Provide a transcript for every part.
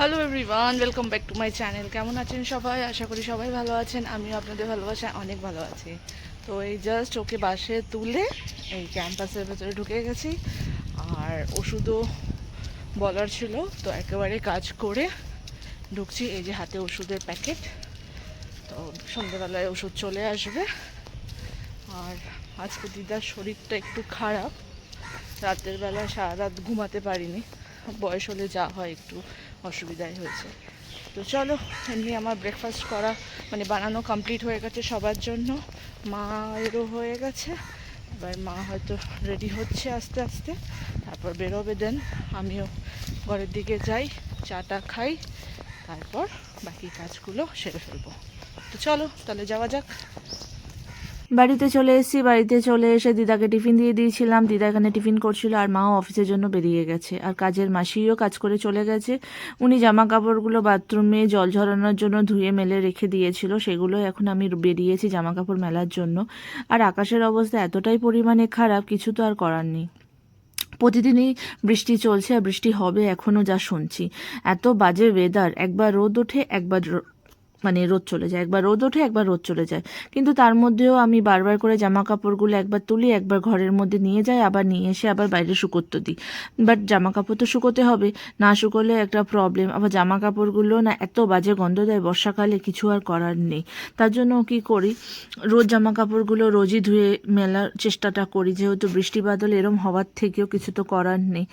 Hello everyone welcome back to my channel কেমন আছেন সবাই? আশা করি সবাই ভালো আছেন। আমিও আপনাদের ভালোবাসায় অনেক ভালো আছি। তো এই জাস্ট ওকে বাসে তুলে এই ক্যাম্পাসের ভেতরে ঢুকে গেছি। আর ওষুধও বলার ছিল। তো একেবারে কাজ করে ঢুকছি এই যে হাতে ওষুধের প্যাকেট। তো সন্ধ্যেবেলায় ওষুধ চলে আসবে। আর আজকে দিদার শরীরটা একটু খারাপ। রাতের বেলা সারা রাত ঘুমাতে পারিনি। বয়স হলে যা হয় একটু অসুবিধাই হয়েছে। তো চলো, এমনি আমার ব্রেকফাস্ট করা মানে বানানো কমপ্লিট হয়ে গেছে সবার জন্য। মায়েরও হয়ে গেছে। এবার মা হয়তো রেডি হচ্ছে আস্তে আস্তে। তারপর বেরোবে দেন আমিও ঘরের দিকে যাই, চাটা খাই, তারপর বাকি কাজগুলো সেরে ফেলব। তো চলো, তাহলে যাওয়া যাক। বাড়িতে চলে এসেছি, বাড়িতে চলে এসে দিদাকে টিফিন দিয়ে দিয়েছিলাম। দিদা এখানে টিফিন করছিল আর মাও অফিসের জন্য বেরিয়ে গেছে। আর কাজের মাসিও কাজ করে চলে গেছে। উনি জামা কাপড়গুলো বাথরুমে জল ঝরানোর জন্য ধুয়ে মেলে রেখে দিয়েছিল। সেগুলো এখন আমি বেরিয়েছি জামা কাপড় মেলার জন্য। আর আকাশের অবস্থা এতটাই পরিমাণে খারাপ, কিছু তো আর করার নেই। প্রতিদিনই বৃষ্টি চলছে আর বৃষ্টি হবে এখনও যা শুনছি। এত বাজে ওয়েদার একবার রোদ ওঠে, একবার মানে রোদ চলে যায়, একবার রোদ ওঠে, একবার রোদ চলে যায়। কিন্তু তার মধ্যেও আমি বারবার করে জামা কাপড়গুলো একবার তুলি, একবার ঘরের মধ্যে নিয়ে যাই, আবার নিয়ে এসে আবার বাইরে শুকোতে দিই। বাট জামা কাপড় তো শুকোতে হবে, না শুকোলে একটা প্রবলেম আবার জামা কাপড়গুলো না এত বাজে গন্ধ দেয়, বর্ষাকালে কিছু আর করার নেই। তার জন্য কি করি, রোজ জামা কাপড়গুলো রোজই ধুয়ে মেলার চেষ্টাটা করি। যেহেতু বৃষ্টি বাদল এরম হওয়ার থেকেও কিছু তো করার নেই।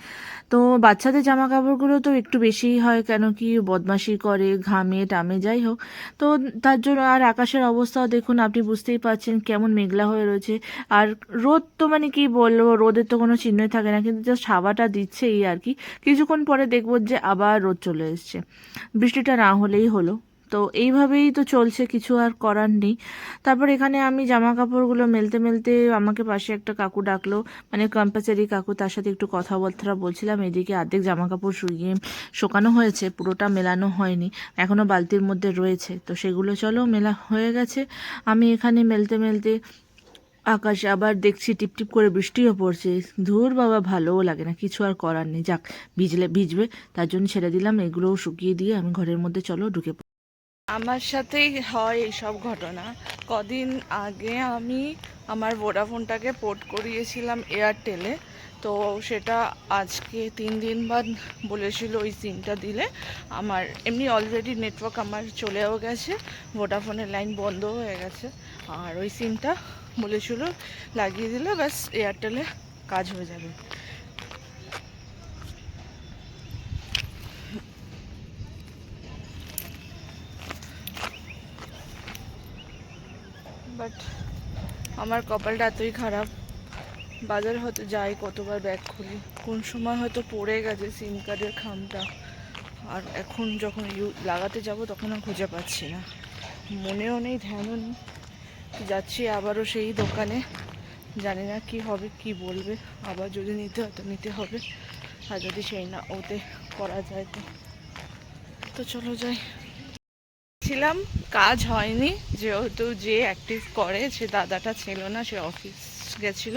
তো বাচ্চাদের জামা কাপড়গুলো তো একটু বেশিই হয়, কেন কি বদমাশি করে, ঘামে, টামে, যাই হোক। তো তার জন্য আর আকাশের অবস্থাও দেখুন, আপনি বুঝতেই পারছেন কেমন মেঘলা হয়ে রয়েছে। আর রোদ তো মানে কি বলব, রোদের তো কোনো চিহ্নই থাকে না, কিন্তু জাস্ট হাওয়াটা দিচ্ছে এই আর কি। কিছুক্ষণ পরে দেখব যে আবার রোদ চলে এসছে। বৃষ্টিটা না হলেই হলো। তো এইভাবেই তো চলছে, কিছু আর করার নেই। তারপর এখানে আমি জামা কাপড়গুলো মেলতে মেলতে আমাকে পাশে একটা কাকু ডাকলো মানে কম্পাসারি কাকু, তার সাথে একটু কথাবার্তা বলছিলাম, এদিকে অর্ধেক জামা কাপড় শুকিয়ে শোকানো হয়েছে, পুরোটা মেলানো হয়নি এখনও বালতির মধ্যে রয়েছে। তো সেগুলো চলো, মেলা হয়ে গেছে। আমি এখানে মেলতে মেলতে আকাশে আবার দেখছি টিপটিপ করে বৃষ্টিও পড়ছে। ধুর বাবা, ভালোও লাগে না, কিছু আর করার নেই। যাক, ভিজলে ভিজবে, তার জন্য ছেড়ে দিলাম, এগুলোও শুকিয়ে দিয়ে আমি ঘরের মধ্যে চলো, ঢুকে। আমার সাথেই হয় এইসব ঘটনা। কদিন আগে আমি আমার ভোডাফোনটাকে পোর্ট করিয়েছিলাম এয়ারটেলে। তো সেটা আজকে তিন দিন বাদ বলেছিল ওই সিমটা দিলে। আমার এমনি অলরেডি নেটওয়ার্ক আমার চলেও গেছে, ভোডাফোনের লাইন বন্ধ হয়ে গেছে। আর ওই সিমটা বলেছিল লাগিয়ে দিলে ব্যাস এয়ারটেলে কাজ হয়ে যাবে। বাট আমার কপালটা এতই খারাপ। বাজারে হয়তো যাই, কতবার ব্যাগ খুলি। কোন সময় হয়তো পড়ে গেছে সিম কার্ডের খামটা। আর এখন যখন ইউ, লাগাতে যাব তখন আর খুঁজে পাচ্ছি না। মনেও নেই, ধ্যানও নেই। যাচ্ছি আবারও সেই দোকানে। জানি না কি হবে, কি বলবে। আবার যদি নিতে হয় তো নিতে হবে। আর যদি সেই না, ওতে করা যায় তো। তো চলো যাই। ছিলাম কাজ হয়নি। যেহেতু যে অ্যাক্টিভ করে, সে দাদাটা ছিল না, সে অফিস গেছিল।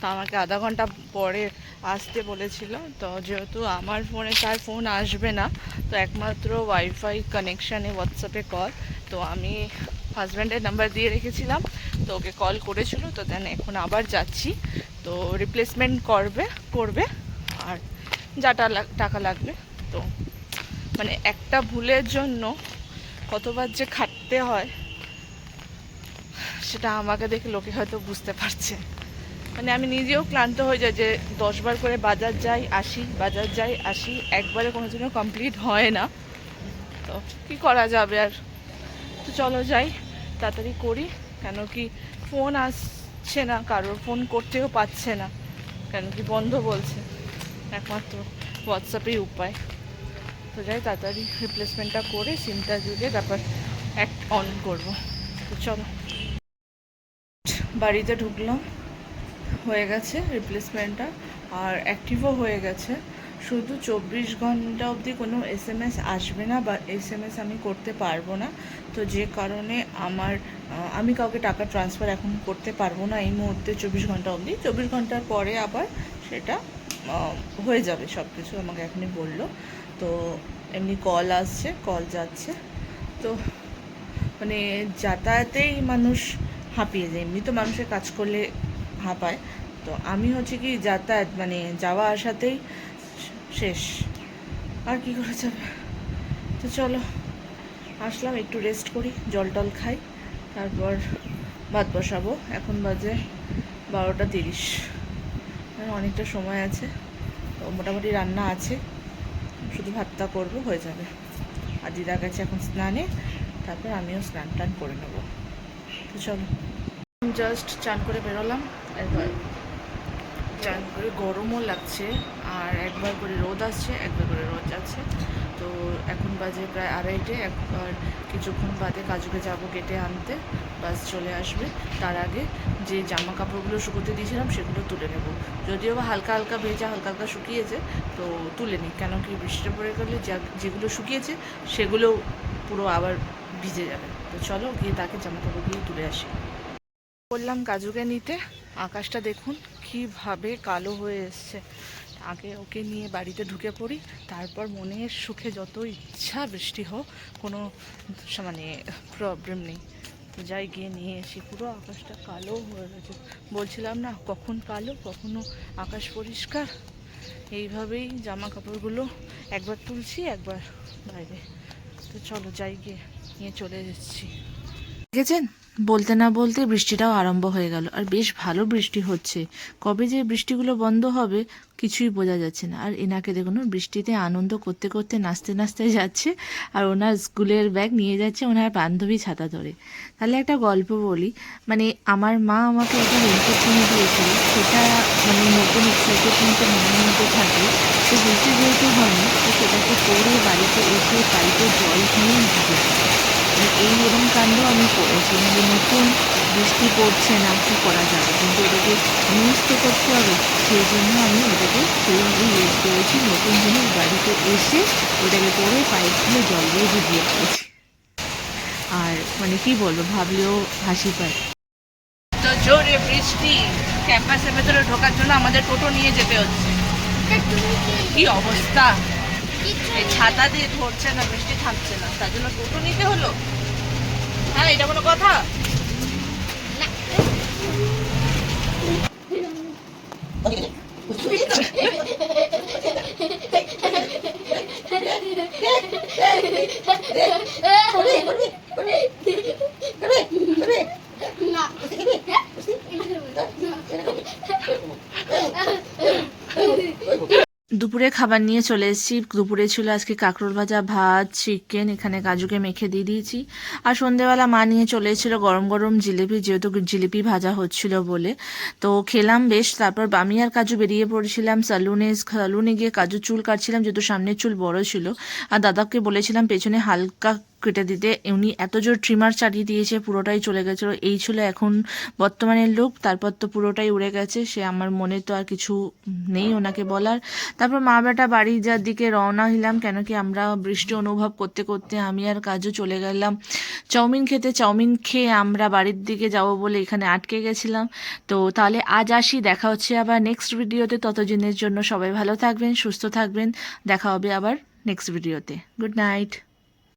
তো আমাকে আধা ঘণ্টা পরে আসতে বলেছিল। তো যেহেতু আমার ফোনে তার ফোন আসবে না, তো একমাত্র ওয়াইফাই কানেকশানে হোয়াটসঅ্যাপে কল তো আমি হাজব্যান্ডের নাম্বার দিয়ে রেখেছিলাম। তো ওকে কল করেছিল। তো দেন এখন আবার যাচ্ছি। তো রিপ্লেসমেন্ট করবে করবে। আর যা টাকা লাগবে। তো মানে একটা ভুলের জন্য কতবার যে খাটতে হয়, সেটা আমাকে দেখে লোকে হয়তো বুঝতে পারছে। মানে আমি নিজেও ক্লান্ত হয়ে যাই যে দশবার করে বাজার যাই, আসি, বাজার যাই, আসি, একবারে কোনো দিনও কমপ্লিট হয় না। তো কি করা যাবে আর? তো চলো যাই, তাড়াতাড়ি করি, কেন কি ফোন আসছে না, কারোর ফোন করতেও পাচ্ছে না, কেন কি বন্ধ বলছে। একমাত্র হোয়াটসঅ্যাপেই উপায়। তো যাই, তাড়াতাড়ি রিপ্লেসমেন্টটা করে সিমটা জুড়ে তারপর অ্যাক্ট অন করব। তো চলো। বাড়িতে ঢুকলাম, হয়ে গেছে রিপ্লেসমেন্টটা আর অ্যাক্টিভও হয়ে গেছে। শুধু চব্বিশ ঘণ্টা অবধি কোনো এস এম এস আসবে না বা এস এম এস আমি করতে পারব না। তো যে কারণে আমার আমি কাউকে টাকা ট্রান্সফার এখন করতে পারব না এই মুহূর্তে চব্বিশ ঘণ্টা অবধি। চব্বিশ ঘণ্টার পরে আবার সেটা হয়ে যাবে সব কিছু আমাকে এখনই বলল। তো এমনি কল আসছে কল যাচ্ছে। তো মানে যাতায়াতেই মানুষ হাঁপিয়ে যায়, এমনি তো মানুষের কাজ করলে হাঁপায়। তো আমি হচ্ছে কি যাতায়াত মানে যাওয়া আসাতেই শেষ। আর কি করা যাবে? তো চলো, আসলাম, একটু রেস্ট করি, জল টল খাই, তারপর ভাত বসাবো। এখন বাজে বারোটা তিরিশ। অনেকটা সময় আছে, তো মোটামুটি রান্না আছে। শুধু ভাতটা করব, হয়ে যাবে। আর দিদা গেছে এখন স্নানে, তারপর আমিও স্নান টান করে নেব। তো চলো। জাস্ট চান করে বেরোলাম একবার চান করে গরমও লাগছে আর একবার করে রোদ আসছে, একবার করে রোদ যাচ্ছে। তো এখন বাজে প্রায় আড়াইটে, একবার কিছুক্ষণ বাদে কাজুকে যাব কেটে আনতে, বাস চলে আসবে। তার আগে যে জামা কাপড়গুলো শুকোতে দিয়েছিলাম সেগুলো তুলে নেব। যদিও বা হালকা হালকা ভেজা, হালকা হালকা শুকিয়েছে, তো তুলে নিই। কেন কি বৃষ্টিটা পড়ে গেলে যেগুলো শুকিয়েছে সেগুলো পুরো আবার ভিজে যাবে। তো চলো গিয়ে তাকে জামা কাপড় কাপড়গুলো তুলে আসি। বললাম কাজুকে নিতে আকাশটা দেখুন, কীভাবে কালো হয়ে এসছে। আগে ওকে নিয়ে বাড়িতে ঢুকে পড়ি, তারপর মনের সুখে যত ইচ্ছা বৃষ্টি হোক, কোনো মানে প্রবলেম নেই। যাই গিয়ে নিয়ে এসি, পুরো আকাশটা কালো হয়ে গেছে। বলছিলাম না, কখন কালো, কখনো আকাশ পরিষ্কার? এইভাবেই জামা কাপড়গুলো একবার তুলছি, একবার বাইরে। তো চলো যাই গিয়ে, নিয়ে চলে এসেছি। দেখেছেন বলতে না বলতে বৃষ্টিটাও আরম্ভ হয়ে গেল। আর বেশ ভালো বৃষ্টি হচ্ছে। কবে যে বৃষ্টিগুলো বন্ধ হবে, কিছুই বোঝা যাচ্ছে না। আর এনাকে দেখুন, বৃষ্টিতে আনন্দ করতে করতে নাচতে নাচতে যাচ্ছে, আর ওনার স্কুলের ব্যাগ নিয়ে যাচ্ছে ওনার বান্ধবী ছাতা ধরে। তাহলে একটা গল্প বলি। মানে আমার মা আমাকে একটা রেনকোট কিনে দিয়েছিল। সেটা মানে নতুন এক্সাইটেড নিতে মনের মধ্যে থাকে। সে বৃষ্টি যেহেতু হয়নি তো সেটাকে পরে বাড়িতে এসে বাড়িতে জল নিয়ে মানে এই এরকম কাণ্ড আমি করেছি মানে নতুন বৃষ্টি পড়ছে না, কি করা যাবে? কিন্তু ওটাকে ইউজ তো করতে হবে সেই জন্য আমি ওটাকে সেইভাবে ইউজ করেছি। নতুন জিনিস বাড়িতে এসে ওটাকে পরে পাইপ দিয়ে জল দিয়ে ভিজিয়ে দিয়েছি আর মানে কি বলব, ভাবলেও হাসি পায়। তো জোরে বৃষ্টি, ক্যাম্পাসের ভেতরে ঢোকার জন্য আমাদের টোটো নিয়ে যেতে হচ্ছে। কি অবস্থা? এই ছাতা দিয়ে ধরছে না, বৃষ্টি থামছে না, তার জন্য টোটো নিতে হলো? হ্যাঁ এটা কোনো কথা? দুপুরে খাবার নিয়ে চলে এসেছি। দুপুরে ছিল আজকে কাঁকরোল ভাজা, ভাত, চিকেন, এখানে কাজুকে মেখে দিয়ে দিয়েছি। আর সন্ধেবেলা মা নিয়ে চলে এসেছিল গরম গরম জিলিপি, যেহেতু জিলিপি ভাজা হচ্ছিল বলে। তো খেলাম বেশ, তারপর আমি আর কাজু বেরিয়ে পড়েছিলাম। সালুনে সালুনে গিয়ে কাজু চুল কাটছিলাম, যেহেতু সামনের চুল বড় ছিল। আর দাদাকে বলেছিলাম পেছনে হালকা কেটে দিতে। উনি এত জোর ট্রিমার চালিয়ে দিয়েছে, পুরোটাই চলে গেছিল। এই ছিল এখন বর্তমানের লুক তারপর তো পুরোটাই উড়ে গেছে। সে আমার মনে তো আর কিছু নেই ওনাকে বলার। তারপর মা বেটা বাড়ি যার দিকে রওনা হইলাম, কেন কি আমরা বৃষ্টি অনুভব করতে করতে আমি আর কাজও চলে গেলাম। চাউমিন খেতে চাউমিন খেয়ে আমরা বাড়ির দিকে যাব বলে এখানে আটকে গেছিলাম। তো তাহলে আজ আসি, দেখা হচ্ছে আবার নেক্সট ভিডিওতে ততদিনের জন্য সবাই ভালো থাকবেন, সুস্থ থাকবেন। দেখা হবে আবার নেক্সট ভিডিওতে গুড নাইট